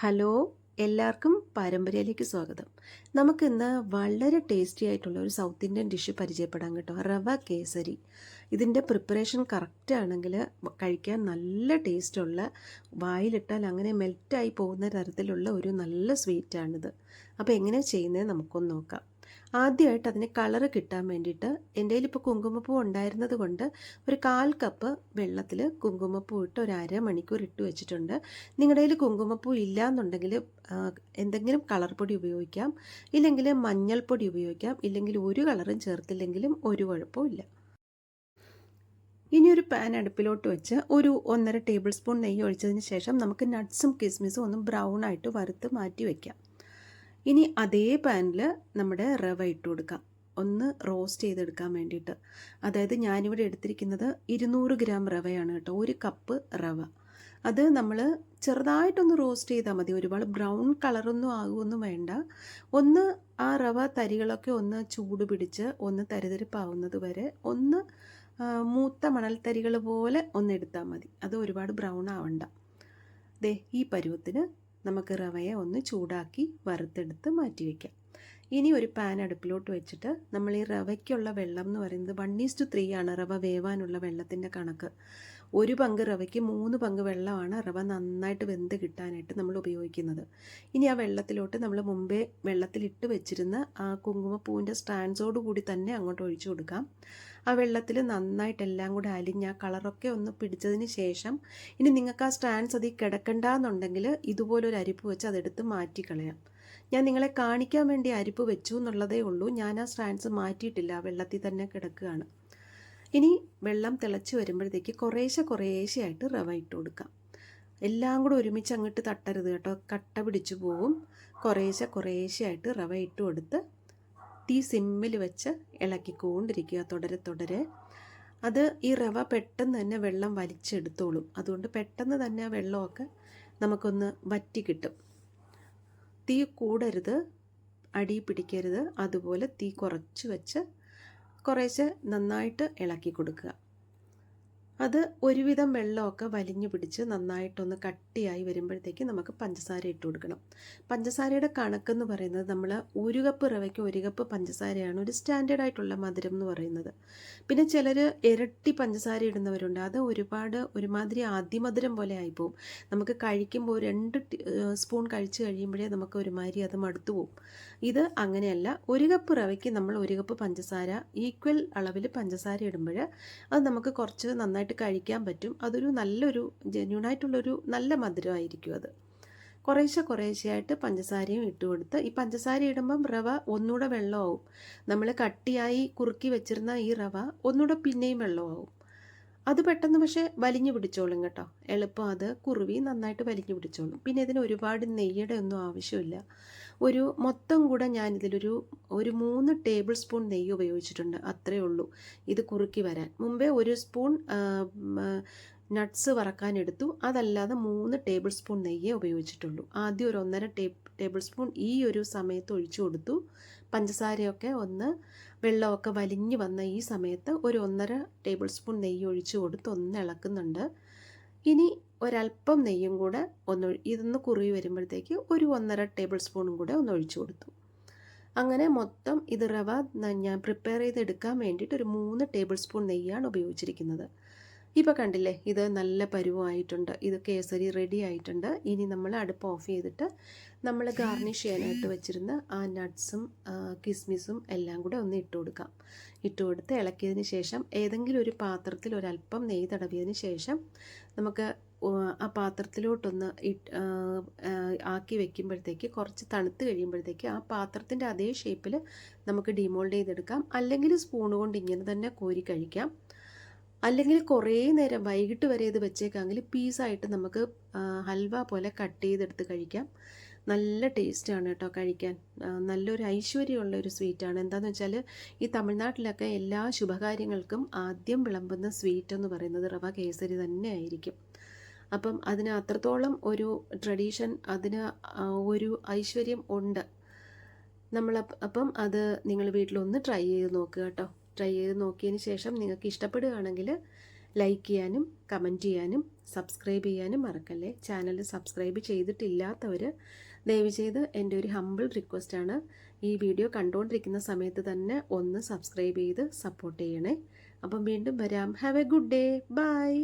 Hello എല്ലാവർക്കും പാരമ്പര്യയിലേക്ക് സ്വാഗതം. നമുക്കിന്ന് വളരെ ടേസ്റ്റി ആയിട്ടുള്ള ഒരു സൗത്ത് ഇന്ത്യൻ ഡിഷ് പരിചയപ്പെടാൻ കേട്ടോ. റവ കേസരി. ഇതിന്റെ പ്രിപ്പറേഷൻ കറക്റ്റ് ആണെങ്കിൽ കഴിക്കാൻ നല്ല ടേസ്റ്റുള്ള വായിലിട്ടാൽ അങ്ങനെ മെൽറ്റായി പോകുന്ന തരത്തിലുള്ള ഒരു നല്ല സ്വീറ്റാണിത് അപ്പോൾ എങ്ങനെ ചെയ്യുന്നത് നമുക്കൊന്ന് നോക്കാം. ആദ്യമായിട്ട് അതിന് കളറ് കിട്ടാൻ വേണ്ടിയിട്ട് എന്റെ കയ്യിൽ ഇപ്പോൾ കുങ്കുമപ്പൂ ഉണ്ടായിരുന്നത് കൊണ്ട് ഒരു കാൽ കപ്പ് വെള്ളത്തിൽ കുങ്കുമപ്പൂ ഇട്ട് ഒരു അരമണിക്കൂർ ഇട്ട് വെച്ചിട്ടുണ്ട്. നിങ്ങളുടെ കയ്യിൽ കുങ്കുമപ്പൂ ഇല്ല എന്നുണ്ടെങ്കിൽ എന്തെങ്കിലും കളർ പൊടി ഉപയോഗിക്കാം. ഇല്ലെങ്കിൽ മഞ്ഞൾപ്പൊടി ഉപയോഗിക്കാം. ഇല്ലെങ്കിൽ ഒരു കളറും ചേർത്തില്ലെങ്കിലും ഒരു കുഴപ്പമില്ല ഇനി ഒരു പാൻ അടുപ്പിലോട്ട് വെച്ച് ഒരു ഒന്നര ടേബിൾ സ്പൂൺ നെയ്യ് ഒഴിച്ചതിന് ശേഷം നമുക്ക് നട്ട്സും കിസ്മിസും ഒന്ന് ബ്രൗൺ ആയിട്ട് വറുത്ത് മാറ്റി വയ്ക്കാം ഇനി അതേ പാനിൽ നമ്മുടെ റവ ഇട്ട് കൊടുക്കാം. ഒന്ന് റോസ്റ്റ് ചെയ്തെടുക്കാൻ വേണ്ടിയിട്ട്. അതായത് ഞാനിവിടെ എടുത്തിരിക്കുന്നത് ഇരുന്നൂറ് ഗ്രാം റവയാണ് കേട്ടോ. ഒരു കപ്പ് റവ. അത് നമ്മൾ ചെറുതായിട്ടൊന്ന് റോസ്റ്റ് ചെയ്താൽ മതി. ഒരുപാട് ബ്രൗൺ കളറൊന്നും ആകുമൊന്നും വേണ്ട. ഒന്ന് ആ റവ തരികളൊക്കെ ഒന്ന് ചൂട് പിടിച്ച് ഒന്ന് തരിതരിപ്പാവുന്നത് വരെ ഒന്ന് മൂത്ത മണൽത്തരികൾ പോലെ ഒന്ന് എടുത്താൽ മതി. അത് ഒരുപാട് ബ്രൗൺ ആവണ്ട. ദേ ഈ പരുവത്തിന് നമുക്ക് റവയെ ഒന്ന് ചൂടാക്കി വറുത്തെടുത്ത് മാറ്റി വയ്ക്കാം ഇനി ഒരു പാൻ അടുപ്പിലോട്ട് വെച്ചിട്ട് നമ്മൾ ഈ റവയ്ക്കുള്ള വെള്ളം എന്ന് പറയുന്നത് വൺ ഈസ് ടു ത്രീ ആണ്. റവ വേവാനുള്ള വെള്ളത്തിന്റെ കണക്ക്. ഒരു പങ്ക് റവയ്ക്ക് മൂന്ന് പങ്ക് വെള്ളമാണ് റവ നന്നായിട്ട് വെന്ത് കിട്ടാനായിട്ട് നമ്മൾ ഉപയോഗിക്കുന്നത്. ഇനി ആ വെള്ളത്തിലോട്ട് നമ്മൾ മുമ്പേ വെള്ളത്തിലിട്ട് വെച്ചിരുന്ന ആ കുങ്കുമപ്പൂവിന്റെ സ്റ്റാൻഡ്സോട് കൂടി തന്നെ അങ്ങോട്ട് ഒഴിച്ചു കൊടുക്കാം. ആ വെള്ളത്തിൽ നന്നായിട്ട് എല്ലാം കൂടെ അലിഞ്ഞ് ആ കളറൊക്കെ ഒന്ന് പിടിച്ചതിന് ശേഷം ഇനി നിങ്ങൾക്ക് ആ സ്റ്റാൻഡ്സ് അതിൽ കിടക്കണ്ടെന്നുണ്ടെങ്കിൽ ഇതുപോലൊരു അരിപ്പ് വെച്ച് അതെടുത്ത് മാറ്റിക്കളയാം ഞാൻ നിങ്ങളെ കാണിക്കാൻ വേണ്ടി അരിപ്പ് വെച്ചു എന്നുള്ളതേ ഉള്ളൂ. ഞാൻ ആ സ്റ്റാൻഡ്സ് മാറ്റിയിട്ടില്ല. വെള്ളത്തിൽ തന്നെ കിടക്കുകയാണ്. ഇനി വെള്ളം തിളച്ച് വരുമ്പോഴത്തേക്ക് കുറേശ്ശെ കുറേശ്ശെയായിട്ട് റവ ഇട്ട് കൊടുക്കാം. എല്ലാം കൂടെ ഒരുമിച്ച് അങ്ങോട്ട് തട്ടരുത് കേട്ടോ. കട്ട പിടിച്ചു പോവും. കുറേശ്ശെ കുറേശ്ശെയായിട്ട് റവ ഇട്ട് കൊടുത്ത് തീ സിമ്മിൽ വെച്ച് ഇളക്കിക്കൊണ്ടിരിക്കുക തുടരെ തുടരെ. അത് ഈ റവ പെട്ടെന്ന് തന്നെ വെള്ളം വലിച്ചെടുത്തോളും. അതുകൊണ്ട് പെട്ടെന്ന് തന്നെ ആ വെള്ളമൊക്കെ നമുക്കൊന്ന് വറ്റി കിട്ടും. തീ കൂടരുത്. അടി പിടിക്കരുത്. അതുപോലെ തീ കുറച്ച് വെച്ച് കുറേശ്ശെ നന്നായിട്ട് ഇളക്കി കൊടുക്കുക. അത് ഒരുവിധം വെള്ളമൊക്കെ വലിഞ്ഞു പിടിച്ച് നന്നായിട്ടൊന്ന് കട്ടിയായി വരുമ്പോഴത്തേക്ക് നമുക്ക് പഞ്ചസാര ഇട്ട് കൊടുക്കണം. പഞ്ചസാരയുടെ കണക്കെന്ന് പറയുന്നത് നമ്മൾ ഒരു കപ്പ് റവയ്ക്ക് ഒരു കപ്പ് പഞ്ചസാരയാണ് ഒരു സ്റ്റാൻഡേർഡ് ആയിട്ടുള്ള മധുരം എന്ന് പറയുന്നത്. പിന്നെ ചിലർ ഇരട്ടി പഞ്ചസാര ഇടുന്നവരുണ്ട്. അത് ഒരുപാട് ഒരുമാതിരി അതിമധുരം പോലെ ആയിപ്പോവും. നമുക്ക് കഴിക്കുമ്പോൾ രണ്ട് സ്പൂൺ കഴിച്ച് കഴിയുമ്പോഴേ നമുക്ക് ഒരുമാതിരി അത് മടുത്തു പോവും. ഇത് അങ്ങനെയല്ല. ഒരു കപ്പ് റവയ്ക്ക് നമ്മൾ ഒരു കപ്പ് പഞ്ചസാര ഈക്വൽ അളവിൽ പഞ്ചസാര ഇടുമ്പോൾ അത് നമുക്ക് കുറച്ച് നന്നായിട്ട് നന്നായിട്ട് കഴിക്കാൻ പറ്റും. അതൊരു നല്ലൊരു ജെന്യൂണായിട്ടുള്ളൊരു നല്ല മധുരമായിരിക്കും അത്. കുറേശ്ശെ കുറേശ്ശെയായിട്ട് പഞ്ചസാരയും ഇട്ട് കൊടുത്ത് ഈ പഞ്ചസാര ഇടുമ്പം റവ ഒന്നുകൂടെ വെള്ളമാവും. നമ്മൾ കട്ടിയായി കുറുക്കി വെച്ചിരുന്ന ഈ റവ ഒന്നുകൂടെ പിന്നെയും വെള്ളമാവും. അത് പെട്ടെന്ന് പക്ഷേ വലിഞ്ഞു പിടിച്ചോളും കേട്ടോ. എളുപ്പം അത് കുറുവി നന്നായിട്ട് വലിഞ്ഞു പിടിച്ചോളും. പിന്നെ ഇതിന് ഒരുപാട് നെയ്യുടെ ഒന്നും ആവശ്യമില്ല. ഒരു മൊത്തം കൂടെ ഞാൻ ഇതിലൊരു ഒരു മൂന്ന് ടേബിൾ സ്പൂൺ നെയ്യ് ഉപയോഗിച്ചിട്ടുണ്ട്. അത്രയേ ഉള്ളൂ. ഇത് കുറുക്കി വരാൻ. മുമ്പേ ഒരു സ്പൂൺ നട്ട്സ് വറക്കാൻ എടുത്തു അതല്ലാതെ മൂന്ന് ടേബിൾ സ്പൂൺ നെയ്യേ ഉപയോഗിച്ചിട്ടുള്ളൂ. ആദ്യം ഒരു ഒന്നര ടേബിൾ സ്പൂൺ ഈ ഒരു സമയത്ത് ഒഴിച്ചു കൊടുത്തു. പഞ്ചസാരയൊക്കെ ഒന്ന് വെള്ളമൊക്കെ വലിഞ്ഞു വന്ന ഈ സമയത്ത് ഒരു ഒന്നര ടേബിൾ സ്പൂൺ നെയ്യ് ഒഴിച്ചു കൊടുത്ത് ഒന്ന് ഇളക്കുന്നുണ്ട്. ഇനി ഒരല്പം നെയ്യും കൂടെ ഒന്ന് ഇതൊന്ന് കുറുകി വരുമ്പോഴത്തേക്ക് ഒരു ഒന്നര ടേബിൾ സ്പൂണും കൂടെ ഒന്ന് ഒഴിച്ചു കൊടുത്തു. അങ്ങനെ മൊത്തം ഇത് റവ ഞാൻ പ്രിപ്പയർ ചെയ്തെടുക്കാൻ വേണ്ടിയിട്ട് ഒരു മൂന്ന് ടേബിൾ സ്പൂൺ നെയ്യാണ് ഉപയോഗിച്ചിരിക്കുന്നത്. ഇപ്പോൾ കണ്ടില്ലേ ഇത് നല്ല പരുവമായിട്ടുണ്ട് ഇത് കേസരി റെഡി ആയിട്ടുണ്ട്. ഇനി നമ്മൾ അടുപ്പ് ഓഫ് ചെയ്തിട്ട് നമ്മൾ ഗാർണിഷ് ചെയ്യാനായിട്ട് വെച്ചിരുന്ന ആ നട്ട്സും കിസ്മിസും എല്ലാം കൂടെ ഒന്ന് ഇട്ട് കൊടുക്കാം. ഇട്ട് കൊടുത്ത് ഇളക്കിയതിന് ശേഷം ഏതെങ്കിലും ഒരു പാത്രത്തിൽ ഒരല്പം നെയ്യ് തടവിയതിന് ശേഷം നമുക്ക് ആ പാത്രത്തിലോട്ടൊന്ന് ആക്കി വെക്കുമ്പോഴത്തേക്ക് കുറച്ച് തണുത്ത് കഴിയുമ്പോഴത്തേക്ക് ആ പാത്രത്തിന്റെ അതേ ഷേപ്പിൽ നമുക്ക് ഡിമോൾഡ് ചെയ്തെടുക്കാം. അല്ലെങ്കിൽ സ്പൂൺ കൊണ്ട് ഇങ്ങനെ തന്നെ കോരി കഴിക്കാം. അല്ലെങ്കിൽ കുറേ നേരം വൈകിട്ട് വരെ ഇത് വെച്ചേക്കാമെങ്കിൽ പീസായിട്ട് നമുക്ക് ഹൽവ പോലെ കട്ട് ചെയ്തെടുത്ത് കഴിക്കാം. നല്ല ടേസ്റ്റാണ് കേട്ടോ കഴിക്കാൻ. നല്ലൊരു ഐശ്വര്യമുള്ള ഒരു സ്വീറ്റാണ് എന്താണെന്ന് വെച്ചാൽ ഈ തമിഴ്നാട്ടിലൊക്കെ എല്ലാ ശുഭകാര്യങ്ങൾക്കും ആദ്യം വിളമ്പുന്ന സ്വീറ്റ് എന്ന് പറയുന്നത് റവ കേസരി തന്നെ ആയിരിക്കും. അപ്പം അതിന് അത്രത്തോളം ഒരു ട്രഡീഷൻ അതിന് ഒരു ഐശ്വര്യം ഉണ്ട്. നമ്മൾ അപ്പം അത് നിങ്ങൾ വീട്ടിലൊന്ന് ട്രൈ ചെയ്ത് നോക്കുക കേട്ടോ. ട്രൈ ചെയ്ത് നോക്കിയതിന് ശേഷം നിങ്ങൾക്ക് ഇഷ്ടപ്പെടുകയാണെങ്കിൽ ലൈക്ക് ചെയ്യാനും കമന്റ് ചെയ്യാനും സബ്സ്ക്രൈബ് ചെയ്യാനും മറക്കല്ലേ? ചാനൽ സബ്സ്ക്രൈബ് ചെയ്തിട്ടില്ലാത്തവർ ദയവ് ചെയ്ത് എന്റെ ഒരു ഹമ്പിൾ റിക്വസ്റ്റാണ് ഈ വീഡിയോ കണ്ടുകൊണ്ടിരിക്കുന്ന സമയത്ത് തന്നെ ഒന്ന് സബ്സ്ക്രൈബ് ചെയ്ത് സപ്പോർട്ട് ചെയ്യണേ. അപ്പം വീണ്ടും വരാം. Have a good day bye